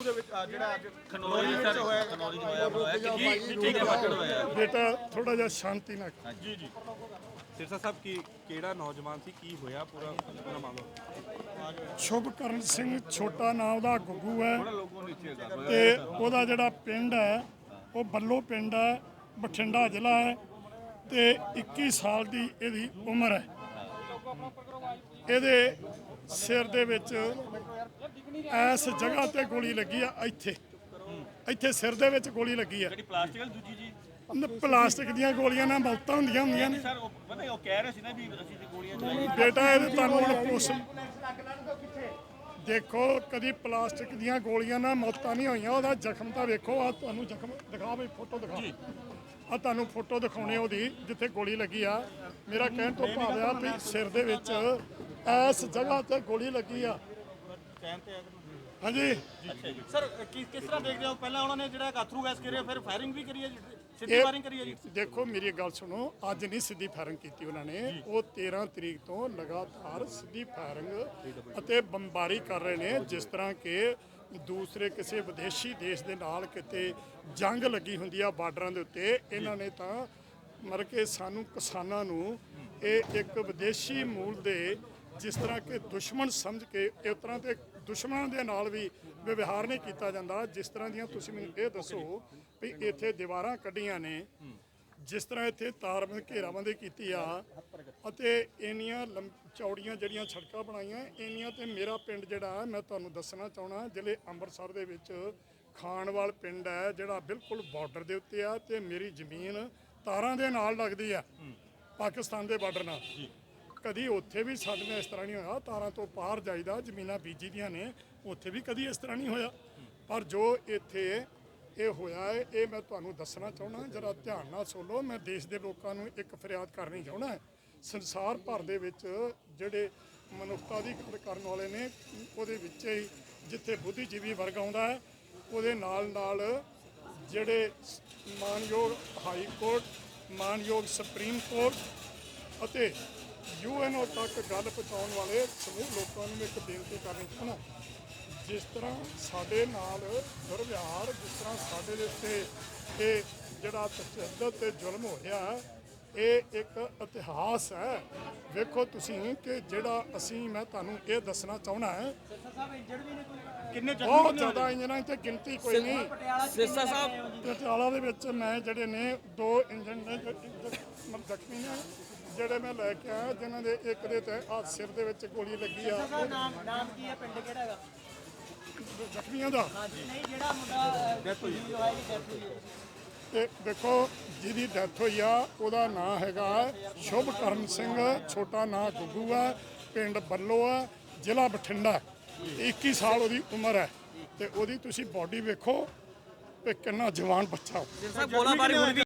ਦੇ ਵਿੱਚ ਆ ਜਿਹੜਾ ਅੱਜ ਖਨੌਰੀ ਵਿੱਚ ਹੋਇਆ ਖਨੌਰੀ ਹੋਇਆ ਹੋਇਆ ਕਿੰਨੀ ਕਿੰਨੇ ਫੱਟੜ ਹੋਇਆ? ਬੇਟਾ ਥੋੜਾ ਜਿਹਾ ਸ਼ਾਂਤੀ ਨਾਲ ਜੀ ਜੀ। ਸਿਰਸਾ ਸਾਹਿਬ ਕੀ ਕਿਹੜਾ ਨੌਜਵਾਨ ਸੀ? ਕੀ ਹੋਇਆ ਪੂਰਾ ਪੂਰਾ ਮਾਮਲਾ? ਸ਼ੁਭਕਰਨ ਸਿੰਘ ਛੋਟਾ ਨਾਮ ਉਹਦਾ ਗੁੱਗੂ ਹੈ ਤੇ ਉਹਦਾ ਜਿਹੜਾ ਪਿੰਡ ਹੈ ਉਹ ਬੱਲੋ ਪਿੰਡ ਹੈ ਬਠਿੰਡਾ ਜ਼ਿਲ੍ਹਾ ਹੈ ਤੇ 21 ਸਾਲ ਦੀ ਇਹਦੀ ਉਮਰ ਹੈ। ਇਹਦੇ ਸਿਰ ਦੇ ਵਿੱਚ ਇਸ ਜਗ੍ਹਾ ਤੇ ਗੋਲੀ ਲੱਗੀ ਆ ਇੱਥੇ। ਇੱਥੇ ਸਿਰ ਦੇ ਵਿੱਚ ਗੋਲੀ ਲੱਗੀ ਆ। ਜਿਹੜੀ ਪਲਾਸਟਿਕ ਵਾਲੀ ਦੂਜੀ ਜੀ। ਪਲਾਸਟਿਕ ਦੀਆਂ ਗੋਲੀਆਂ ਨਾਲ ਮੌਤਾਂ ਹੁੰਦੀਆਂ ਹੁੰਦੀਆਂ ਨੇ। ਸਰ ਉਹ ਪਤਾ ਉਹ ਕਹਿ ਰਹੇ ਸੀ ਨਾ ਵੀ ਅਸੀਂ ਤੇ ਗੋਲੀਆਂ ਚਲਾਈਆਂ। ਬੇਟਾ ਇਹ ਤੁਹਾਨੂੰ ਹੁਣ ਪੁੱਛ ਦੇਖੋ ਕਦੀ ਪਲਾਸਟਿਕ ਦੀਆਂ ਗੋਲੀਆਂ ਨਾਲ ਮੌਤਾਂ ਨਹੀਂ ਹੋਈਆਂ ਉਹਦਾ ਜ਼ਖਮ ਤਾਂ ਵੇਖੋ ਆ ਤੁਹਾਨੂੰ ਜ਼ਖਮ ਦਿਖਾ ਬਈ ਫੋਟੋ ਦਿਖਾ ਆ ਤੁਹਾਨੂੰ ਫੋਟੋ ਦਿਖਾਉਣੇ ਉਹਦੀ ਜਿੱਥੇ ਗੋਲੀ ਲੱਗੀ ਆ। ਮੇਰਾ ਕਹਿਣ ਤੋਂ ਭਾਵ ਆ ਵੀ ਸਿਰ ਦੇ ਵਿੱਚ ਇਸ ਜਗ੍ਹਾ ਤੇ ਗੋਲੀ ਲੱਗੀ ਆ। ਹਾਂਜੀ। ਸਰ ਕਿਸ ਕਿਸ ਤਰ੍ਹਾਂ ਦੇਖਦੇ ਹੋ? ਪਹਿਲਾਂ ਉਹਨਾਂ ਨੇ ਜਿਹੜਾ ਕਾਥਰੂ ਗੈਸ ਕਰਿਆ ਫਿਰ ਫਾਇਰਿੰਗ ਵੀ ਕਰੀ ਹੈ ਜੀ? ਸਿੱਧੀ ਫਾਇਰਿੰਗ ਕਰੀ ਹੈ ਜੀ? ਦੇਖੋ ਮੇਰੀ ਗੱਲ ਸੁਣੋ ਅੱਜ ਨਹੀਂ ਸਿੱਧੀ ਫਾਇਰਿੰਗ ਕੀਤੀ ਉਹਨਾਂ ਨੇ। ਉਹ 13 ਤਰੀਕ ਤੋਂ ਲਗਾਤਾਰ ਸਿੱਧੀ ਫਾਇਰਿੰਗ ਅਤੇ ਬੰਬਾਰੀ ਕਰ ਰਹੇ ਨੇ ਜਿਸ ਤਰ੍ਹਾਂ ਕਿ ਦੂਸਰੇ ਕਿਸੇ ਵਿਦੇਸ਼ੀ ਦੇਸ਼ ਦੇ ਨਾਲ ਕਿਤੇ ਜੰਗ ਲੱਗੀ ਹੁੰਦੀ ਆ ਬਾਰਡਰਾਂ ਦੇ ਉੱਤੇ, ਇਹਨਾਂ ਨੇ ਤਾਂ ਮਰ ਕੇ ਸਾਨੂੰ ਕਿਸਾਨਾਂ ਨੂੰ ਇਹ ਇੱਕ ਵਿਦੇਸ਼ੀ ਮੂਲ ਦੇ ਜਿਸ ਤਰ੍ਹਾਂ ਕਿ ਦੁਸ਼ਮਣ ਸਮਝ ਕੇ, ਇਸ ਤਰ੍ਹਾਂ ਤੇ ਦੁਸ਼ਮਣਾਂ ਦੇ ਨਾਲ ਵੀ ਵਿਵਹਾਰ ਨਹੀਂ ਕੀਤਾ ਜਾਂਦਾ। ਜਿਸ ਤਰ੍ਹਾਂ ਦੀਆਂ ਤੁਸੀਂ ਮੈਨੂੰ ਇਹ ਦੱਸੋ ਵੀ ਇੱਥੇ ਦੀਵਾਰਾਂ ਕੱਢੀਆਂ ਨੇ ਜਿਸ ਤਰ੍ਹਾਂ ਇੱਥੇ ਤਾਰਬੰਦ ਘੇਰਾਬੰਦੀ ਕੀਤੀ ਆ ਅਤੇ ਇੰਨੀਆਂ ਚੌੜੀਆਂ ਜਿਹੜੀਆਂ ਸੜਕਾਂ ਬਣਾਈਆਂ ਇੰਨੀਆਂ ਤੇ ਮੇਰਾ ਪਿੰਡ ਜਿਹੜਾ ਮੈਂ ਤੁਹਾਨੂੰ ਦੱਸਣਾ ਚਾਹਣਾ ਜ਼ਿਲ੍ਹੇ ਅੰਮ੍ਰਿਤਸਰ ਦੇ ਵਿੱਚ ਖਾਨਵਾਲ ਪਿੰਡ ਹੈ ਜਿਹੜਾ ਬਿਲਕੁਲ ਬਾਰਡਰ ਦੇ ਉੱਤੇ ਆ ਤੇ ਮੇਰੀ ਜ਼ਮੀਨ ਤਾਰਾਂ ਦੇ ਨਾਲ ਲੱਗਦੀ ਆ ਪਾਕਿਸਤਾਨ ਦੇ ਬਾਰਡਰ ਨਾਲ। ਕਦੀ ਉੱਥੇ ਵੀ ਸਾਡੇ ਨਾਲ ਇਸ ਤਰ੍ਹਾਂ ਨਹੀਂ ਹੋਇਆ ਤਾਰਾਂ ਤੋਂ ਪਾਰ ਜਾਈਦਾ ਜ਼ਮੀਨਾਂ ਬੀਜੀ ਦੀਆਂ ਨੇ ਉੱਥੇ ਵੀ ਕਦੀ ਇਸ ਤਰ੍ਹਾਂ ਨਹੀਂ ਹੋਇਆ। ਪਰ ਜੋ ਇੱਥੇ ਇਹ ਹੋਇਆ ਹੈ, ਇਹ ਮੈਂ ਤੁਹਾਨੂੰ ਦੱਸਣਾ ਚਾਹੁੰਦਾ ਜਰਾ ਧਿਆਨ ਨਾਲ ਸੁਣੋ ਮੈਂ ਦੇਸ਼ ਦੇ ਲੋਕਾਂ ਨੂੰ ਇੱਕ ਫਰਿਆਦ ਕਰਨੀ ਚਾਹੁੰਦਾ ਸੰਸਾਰ ਭਰ ਦੇ ਵਿੱਚ ਜਿਹੜੇ ਮਨੁੱਖਤਾ ਦੀ ਗੱਲ ਕਰਨ ਵਾਲੇ ਨੇ, ਉਹਦੇ ਵਿੱਚ ਹੀ ਜਿੱਥੇ ਬੁੱਧੀਜੀਵੀ ਵਰਗ ਆਉਂਦਾ ਹੈ, ਉਹਦੇ ਨਾਲ ਨਾਲ ਜਿਹੜੇ ਮਾਨਯੋਗ ਹਾਈ ਕੋਰਟ, ਮਾਨਯੋਗ ਸੁਪਰੀਮ ਕੋਰਟ ਅਤੇ ਯੂਐਨਓ ਤੱਕ ਗੱਲ ਪਹੁੰਚਾਉਣ ਵਾਲੇ ਸਮੂਹ ਲੋਕਾਂ ਨੂੰ ਇੱਕ ਬੇਨਤੀ ਕਰਨੀ ਚਾਹੁੰਦਾ ਜਿਸ ਤਰ੍ਹਾਂ ਸਾਡੇ ਨਾਲ ਦੁਰਵਿਹਾਰ ਜਿਸ ਤਰ੍ਹਾਂ ਸਾਡੇ ਦੇ ਉੱਤੇ ਇਹ ਜਿਹੜਾ ਤਸ਼ੱਦਦ ਤੇ ਜ਼ੁਲਮ ਹੋ ਰਿਹਾ ਹੈ, ਇਹ ਇੱਕ ਇਤਿਹਾਸ ਹੈ। ਵੇਖੋ ਤੁਸੀਂ ਕਿ ਜਿਹੜਾ ਅਸੀਂ ਮੈਂ ਤੁਹਾਨੂੰ ਇਹ ਦੱਸਣਾ ਚਾਹੁੰਦਾ ਹੈ ਕਿੰਨੇ ਬਹੁਤ ਜ਼ਿਆਦਾ ਇੰਜਨਾਂ ਤੇ ਗਿਣਤੀ ਕੋਈ ਨਹੀਂ। ਸਿਰਸਾ ਸਾਹਿਬ। ਪਟਿਆਲਾ ਦੇ ਵਿੱਚ ਮੈਂ ਜਿਹੜੇ ਨੇ ਦੋ ਇੰਜਨ ਨੇ ਜ਼ਖਮੀ ਨੇ ਜਿਹੜੇ ਮੈਂ ਲੈ ਕੇ ਆਇਆ ਜਿਨ੍ਹਾਂ ਦੇ ਇੱਕ ਦੇ ਤੇ ਆ ਸਿਰ ਦੇ ਵਿੱਚ ਗੋਲੀ ਲੱਗੀ ਆ। ਨਾਮ ਨਾਮ ਕੀ ਹੈ? ਪਿੰਡ ਕਿਹੜਾ ਹੈਗਾ? ਜ਼ਖਮੀਆਂ ਦਾ। ਨਹੀਂ ਜਿਹੜਾ ਮੁੰਡਾ ਡੈਥ ਹੋਈ ਹੋਇਆ ਡੈਥ ਹੋਈ ਹੈ। ਤੇ ਦੇਖੋ, ਜਿਹਦੀ ਡੈਥ ਹੋਈ ਆ, ਉਹਦਾ ਨਾਂ ਹੈਗਾ ਸ਼ੁਭਕਰਨ ਸਿੰਘ, ਛੋਟਾ ਨਾਂ ਗੁੱਗੂ ਆ, ਪਿੰਡ ਬੱਲੋ ਆ, ਜ਼ਿਲ੍ਹਾ ਬਠਿੰਡਾ। 21 ਸਾਲ ਉਹਦੀ ਉਮਰ ਹੈ। ਤੇ ਉਹਦੀ ਤੁਸੀਂ ਬਾਡੀ ਵੇਖੋ ਤੇ ਕਿੰਨਾ ਜਵਾਨ ਬੱਚਾ। ਉਹ